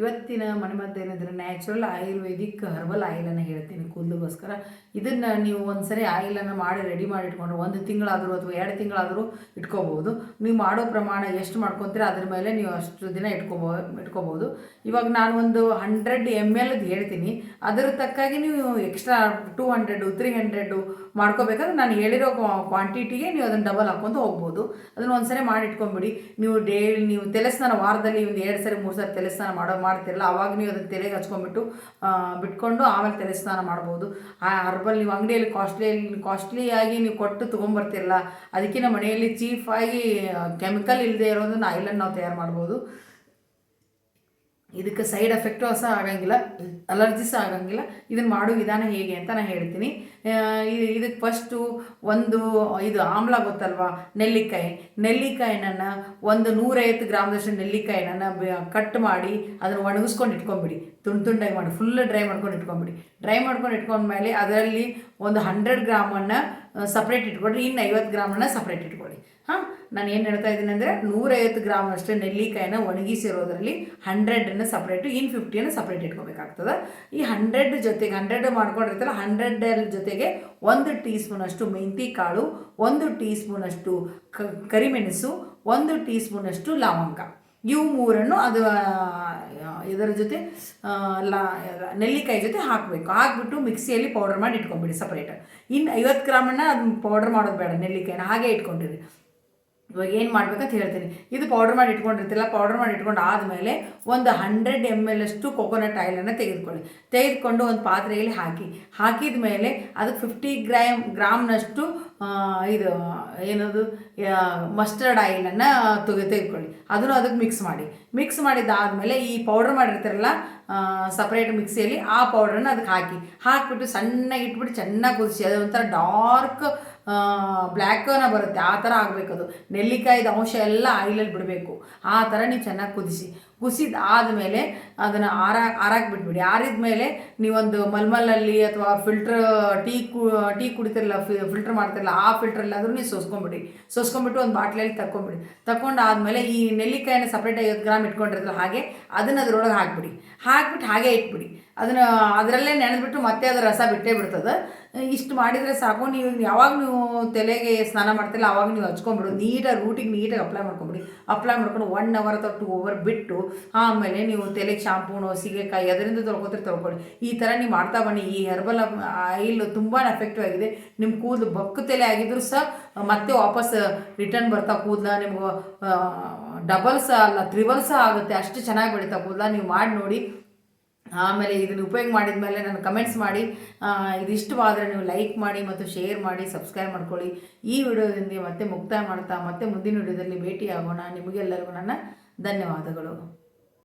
ಇವತ್ತಿನ ಮನೆಮದ್ದು ಏನಂದರೆ ನ್ಯಾಚುರಲ್ ಆಯುರ್ವೇದಿಕ್ ಹರ್ಬಲ್ ಆಯಿಲನ್ನು ಹೇಳ್ತೀನಿ ಕೂದಲಿಗೋಸ್ಕರ ಇದನ್ನು ನೀವು ಒಂದ್ಸರಿ ಆಯಿಲನ್ನು ಮಾಡಿ ರೆಡಿ ಮಾಡಿ ಇಟ್ಕೊಂಡ್ರೆ ಒಂದು ತಿಂಗಳಾದರೂ ಅಥವಾ ಎರಡು ತಿಂಗಳಾದರೂ ಇಟ್ಕೋಬೋದು. ನೀವು ಮಾಡೋ ಪ್ರಮಾಣ ಎಷ್ಟು ಮಾಡ್ಕೊತೀರ ಅದ್ರ ಮೇಲೆ ನೀವು ಅಷ್ಟು ದಿನ ಇಟ್ಕೋಬೋ, ಇಟ್ಕೋಬೋದು. ಇವಾಗ ನಾನು ಒಂದು ಹಂಡ್ರೆಡ್ ಎಂ ಎಲ್ದು ಹೇಳ್ತೀನಿ. ಅದರ ತಕ್ಕಾಗಿ ನೀವು extra two hundred three hundred ಮಾಡ್ಕೋಬೇಕಾದ್ರೆ ನಾನು ಹೇಳಿರೋ ಕ್ವಾಂಟಿಟಿಗೆ ನೀವು ಅದನ್ನು ಡಬಲ್ ಹಾಕ್ಕೊಂತ ಹೋಗ್ಬೋದು. ಅದನ್ನು ಒಂದ್ಸರಿ ಮಾಡಿ ಇಟ್ಕೊಂಬಿಡಿ ನೀವು ಡೇಲಿ ನೀವು ತಲೆ ಸ್ನಾನ ವಾರದಲ್ಲಿ ಒಂದು ಎರಡು ಸರಿ, ಮೂರು ಸರಿ ತಲೆ ಸ್ನಾನ ಮಾಡೋ ಮಾಡ್ತಿರಲ್ಲ, ಅವಾಗ ನೀವು ಅದನ್ನು ತಲೆಗೆ ಹಚ್ಕೊಂಡ್ಬಿಟ್ಟು ಬಿಟ್ಕೊಂಡು ಆಮೇಲೆ ತಲೆ ಸ್ನಾನ ಮಾಡ್ಬೋದು. ಆ ಹರ್ಬಲ್ ನೀವು ಅಂಗಡಿಯಲ್ಲಿ ಕಾಸ್ಟ್ಲಿ ಕಾಸ್ಟ್ಲಿಯಾಗಿ ನೀವು ಕೊಟ್ಟು ತೊಗೊಂಬರ್ತಿರಲ್ಲ ಅದಕ್ಕಿಂತ ಮನೆಯಲ್ಲಿ ಚೀಫಾಗಿ ಕೆಮಿಕಲ್ ಇಲ್ಲದೆ ಇರೋದನ್ನು ಆಯಿಲನ್ನು ನಾವು ತಯಾರು ಮಾಡ್ಬೋದು. ಇದಕ್ಕೆ ಸೈಡ್ ಎಫೆಕ್ಟು ಸಹ ಆಗಂಗಿಲ್ಲ ಅಲರ್ಜಿ ಸಹ ಆಗಂಗಿಲ್ಲ. ಇದನ್ನು ಮಾಡೋ ವಿಧಾನ ಹೇಗೆ ಅಂತ ನಾನು ಹೇಳ್ತೀನಿ. ಇದು ಇದಕ್ಕೆ ಫಸ್ಟು ಒಂದು, ಇದು ಆಮ್ಲ ಗೊತ್ತಲ್ವಾ? ನೆಲ್ಲಿಕಾಯಿ. ನೆಲ್ಲಿಕಾಯಿನನ್ನು ಒಂದು ನೂರೈವತ್ತು ಗ್ರಾಮದಷ್ಟು ನೆಲ್ಲಿಕಾಯಿನ ಕಟ್ ಮಾಡಿ ಅದನ್ನು ಒಣಗಿಸ್ಕೊಂಡು ಇಟ್ಕೊಂಬಿಡಿ. ತುಂಡು ತುಂಡಾಗಿ ಮಾಡಿ ಫುಲ್ ಡ್ರೈ ಮಾಡ್ಕೊಂಡು ಇಟ್ಕೊಂಬಿಡಿ. ಡ್ರೈ ಮಾಡ್ಕೊಂಡು ಇಟ್ಕೊಂಡ್ಮೇಲೆ ಅದರಲ್ಲಿ ಒಂದು ಹಂಡ್ರೆಡ್ ಗ್ರಾಮನ್ನು ಸಪ್ರೇಟ್ ಇಟ್ಕೊಳ್ರಿ. ಇನ್ನು ಐವತ್ತು ಗ್ರಾಮನ್ನು ಸಪ್ರೇಟ್ ಇಟ್ಕೊಳ್ಳಿ ಹಾಂ? ನಾನು ಏನು ಹೇಳ್ತಾ ಇದ್ದೀನಿ ಅಂದರೆ ನೂರೈವತ್ತು ಗ್ರಾಮ್ ಅಷ್ಟು ನೆಲ್ಲಿಕಾಯಿನ ಒಣಗಿಸಿರೋದ್ರಲ್ಲಿ ಹಂಡ್ರೆಡನ್ನು ಸಪ್ರೇಟು ಇನ್ ಫಿಫ್ಟಿಯನ್ನು ಸಪ್ರೇಟ್ ಇಟ್ಕೋಬೇಕಾಗ್ತದೆ. ಈ ಹಂಡ್ರೆಡ್ ಜೊತೆಗೆ ಹಂಡ್ರೆಡ್ ಮಾಡ್ಕೊಂಡಿರ್ತಾರೆ ಹಂಡ್ರೆಡ್ ಜೊತೆಗೆ ಒಂದು ಟೀ ಸ್ಪೂನಷ್ಟು ಮೆಂತಿ ಕಾಳು ಒಂದು ಟೀ ಸ್ಪೂನಷ್ಟು ಕರಿಮೆಣಸು, ಒಂದು ಟೀ ಸ್ಪೂನಷ್ಟು ಲವಂಗ. ಇವು ಮೂರನ್ನು ಅದು ಇದರ ಜೊತೆ ಲಾ, ನೆಲ್ಲಿಕಾಯಿ ಜೊತೆ ಹಾಕಬೇಕು. ಹಾಕ್ಬಿಟ್ಟು ಮಿಕ್ಸಿಯಲ್ಲಿ ಪೌಡರ್ ಮಾಡಿ ಇಟ್ಕೊಂಬಿಡಿ ಸಪ್ರೇಟ್ ಇನ್ನು ಐವತ್ತು ಗ್ರಾಮನ್ನು ಅದನ್ನ ಪೌಡರ್ ಮಾಡೋದು ಬೇಡ, ನೆಲ್ಲಿಕಾಯಿನ ಹಾಗೆ ಇಟ್ಕೊಂಡಿರಿ. ಇವಾಗ ಏನು ಮಾಡ್ಬೇಕಂತ ಹೇಳ್ತೀನಿ. ಇದು ಪೌಡರ್ ಮಾಡಿ ಇಟ್ಕೊಂಡಿರ್ತಿಲ್ಲ ಪೌಡರ್ ಮಾಡಿ ಇಟ್ಕೊಂಡು ಆದಮೇಲೆ ಒಂದು ಹಂಡ್ರೆಡ್ ಎಂ ಎಲ್ ಅಷ್ಟು ಕೊಕೊನಟ್ ಆಯಿಲನ್ನು ತೆಗೆದುಕೊಳ್ಳಿ. ತೆಗೆದುಕೊಂಡು ಒಂದು ಪಾತ್ರೆಯಲ್ಲಿ ಹಾಕಿ. ಹಾಕಿದ ಮೇಲೆ ಅದಕ್ಕೆ ಫಿಫ್ಟಿ ಗ್ರಾಮ್ ಗ್ರಾಮ್ನಷ್ಟು ಇದು, ಏನದು ಮಸ್ಟರ್ಡ್ ಆಯಿಲನ್ನು ತೆಗೆ ತೆಗೆದುಕೊಳ್ಳಿ. ಅದನ್ನು ಅದಕ್ಕೆ ಮಿಕ್ಸ್ ಮಾಡಿ. ಮಿಕ್ಸ್ ಮಾಡಿದ್ದಾದಮೇಲೆ ಈ ಪೌಡ್ರ್ ಮಾಡಿರ್ತಾರಲ್ಲ ಸಪ್ರೇಟ್ ಮಿಕ್ಸಿಯಲ್ಲಿ ಆ ಪೌಡ್ರನ್ನ ಅದಕ್ಕೆ ಹಾಕಿ. ಹಾಕಿಬಿಟ್ಟು ಸಣ್ಣ ಇಟ್ಬಿಟ್ಟು ಚೆನ್ನಾಗಿ ಕುದಿಸಿ. ಅದು ಒಂಥರ ಡಾರ್ಕ್ ಬ್ಲ್ಯಾಕನ ಬರುತ್ತೆ. ಆ ಥರ ಆಗಬೇಕದು. ನೆಲ್ಲಿಕಾಯ್ದು ಅಂಶ ಎಲ್ಲ ಆಯಿಲಲ್ಲಿ ಬಿಡಬೇಕು. ಆ ಥರ ನೀವು ಚೆನ್ನಾಗಿ ಕುದಿಸಿ. ಕುಸಿದ ಆದಮೇಲೆ ಅದನ್ನು ಆರ, ಆರಾಕ್ ಬಿಟ್ಬಿಡಿ. ಆರಿದ ಮೇಲೆ ನೀವೊಂದು ಮಲ್ಮಲಲ್ಲಿ ಅಥವಾ ಫಿಲ್ಟ್ರ್ ಟೀ ಕು, ಟೀ ಕುಡಿತಿರಲ್ಲ ಫಿಲ್ಟ್ರ್ ಮಾಡ್ತಿರಲ್ಲ, ಆ ಫಿಲ್ಟ್ರಲ್ಲಾದರೂ ನೀವು ಸೋಸ್ಕೊಂಬಿಡಿ. ಸೋಸ್ಕೊಂಬಿಟ್ಟು ಒಂದು ಬಾಟ್ಲಲ್ಲಿ ತಗೊಂಬಿಡಿ ತಗೊಂಡು ಆದಮೇಲೆ ಈ ನೆಲ್ಲಿಕಾಯಿನ ಸಪ್ರೇಟ್ ಐವತ್ತು ಗ್ರಾಮ್ ಇಟ್ಕೊಂಡಿರ್ತಲ್ಲ ಹಾಗೆ ಅದನ್ನು ಅದ್ರೊಳಗೆ ಹಾಕ್ಬಿಡಿ. ಹಾಕ್ಬಿಟ್ಟು ಹಾಗೆ ಇಟ್ಬಿಡಿ. ಅದನ್ನು ಅದರಲ್ಲೇ ನೆನೆದ್ಬಿಟ್ಟು ಮತ್ತೆ ಅದು ರಸ ಬಿಟ್ಟೇ ಬಿಡ್ತದೆ. ಇಷ್ಟು ಮಾಡಿದರೆ ಸಾಕು. ನೀವು ಯಾವಾಗ ನೀವು ತಲೆಗೆ ಸ್ನಾನ ಮಾಡ್ತಿಲ್ಲ ಆವಾಗ ನೀವು ಹಚ್ಕೊಂಬಿಡು ನೀಟಾಗಿ ರೂಟಿಗೆ ನೀಟಾಗಿ ಅಪ್ಲೈ ಮಾಡ್ಕೊಂಬಿಡಿ. ಅಪ್ಲೈ ಮಾಡ್ಕೊಂಡು ಒನ್ ಅವರ್ ಅಥವಾ ಟೂ ಅವರ್ ಬಿಟ್ಟು ಆಮೇಲೆ ನೀವು ತಲೆಗೆ ಶಾಂಪೂನು ಸೀಗೆಕಾಯಿ ಅದರಿಂದ ತೊಳ್ಕೊತೀರಿ ತೊಳ್ಕೊಳ್ಳಿ. ಈ ಥರ ನೀವು ಮಾಡ್ತಾ ಬನ್ನಿ. ಈ ಹೆರ್ಬಲ್ ಆಯಿಲ್ ತುಂಬಾ ಎಫೆಕ್ಟಿವ್ ಆಗಿದೆ. ನಿಮ್ಮ ಕೂದಲು ಬಕ್ಕು ತಲೆ ಆಗಿದ್ರು ಸಹ ಮತ್ತೆ ವಾಪಸ್ ರಿಟರ್ನ್ ಬರ್ತಾ ಕೂದಲ ನಿಮ್ಗೆ ಡಬಲ್ಸ್ ಅಲ್ಲ ತ್ರಿಬಲ್ಸ್ ಆಗುತ್ತೆ. ಅಷ್ಟು ಚೆನ್ನಾಗಿ ಬೆಳೀತಾ ಕೂದಲ. ನೀವು ಮಾಡಿ ನೋಡಿ. ಆಮೇಲೆ ಇದನ್ನು ಉಪಯೋಗ ಮಾಡಿದ ಮೇಲೆ ನಾನು ಕಮೆಂಟ್ಸ್ ಮಾಡಿ ಇದಿಷ್ಟವಾದರೆ ನೀವು ಲೈಕ್ ಮಾಡಿ ಮತ್ತು ಶೇರ್ ಮಾಡಿ ಸಬ್ಸ್ಕ್ರೈಬ್ ಮಾಡ್ಕೊಳ್ಳಿ. ಈ ವಿಡಿಯೋದಿಂದ ಮತ್ತೆ ಮುಕ್ತಾಯ ಮಾಡ್ತಾ ಮತ್ತೆ ಮುಂದಿನ ವಿಡಿಯೋದಲ್ಲಿ ಭೇಟಿ ಆಗೋಣ ನಿಮಗೆಲ್ಲರಿಗೂ ನನ್ನ ಧನ್ಯವಾದಗಳು.